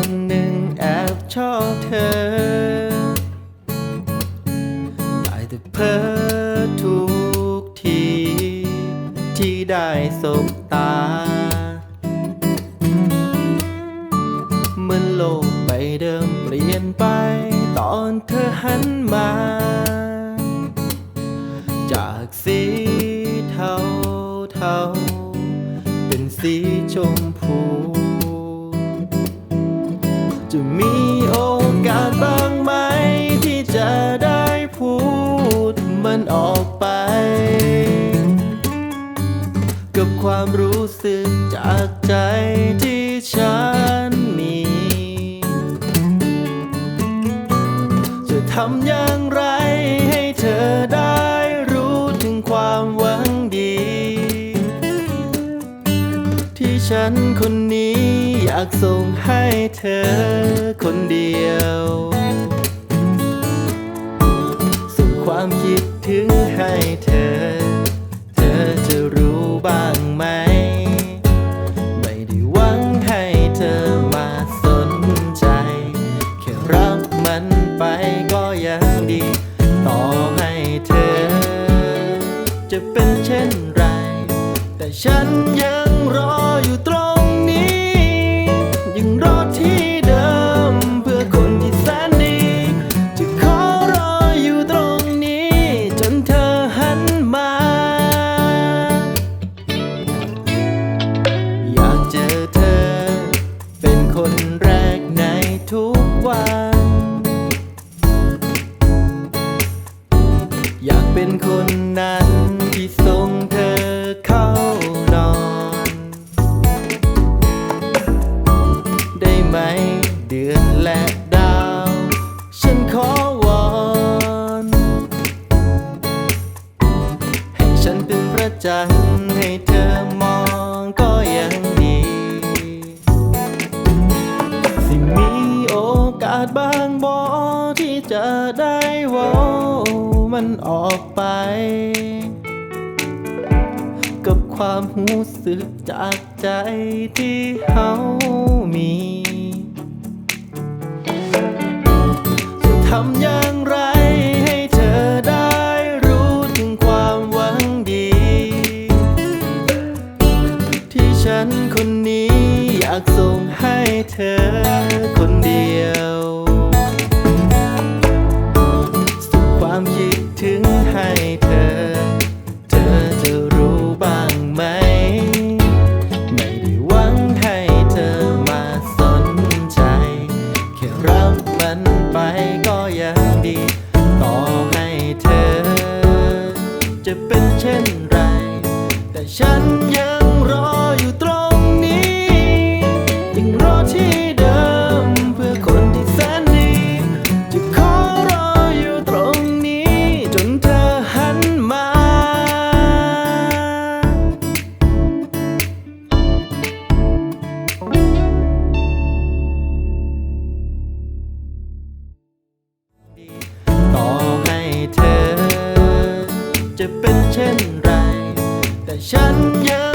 คนหนึ่งแอบชอบเธอแต่เพอทุกที ที่ได้สบตา เมื่อโลกไปเดิมเปลี่ยนไป ตอนเธอหันมา จากสีเทาเทาเป็นสีชมพู จะมีโอกาสบ้างไหม ที่จะได้พูดมันออกไป กับความรู้สึกจากใจที่ฉันมี จะทำอย่างไร ที่ฉันคนนี้อยากส่งให้เธอคนเดียว ส่งความคิดถึงให้เธอ เธอจะรู้บ้างไหม ไม่ได้หวังให้เธอมาสนใจ แค่รับมันไปก็ยังดี ต่อให้เธอ จะเป็นเช่นไร แต่ฉันยังรออยู่ตรง อยากเป็นคนนั้นที่ส่งเธอเข้านอน ได้ไหมเดือนและดาว ฉันขอวอนให้ฉันเป็นพระจันทร์ให้เธอ มันออกไป กับความรู้สึกจากใจที่เฮามีจะทำอย่างไรให้เธอได้รู้ถึงความหวังดี ที่ฉันคนนี้อยากส่งให้เธอคนเดียว ฉันยังรออยู่ตรงนี้ ยังรอที่เดิมเพื่อคนที่แสนดีจะขอรออยู่ตรงนี้ จนเธอหันมา ต่อให้เธอ จะเป็นเช่นไร ฉันยัง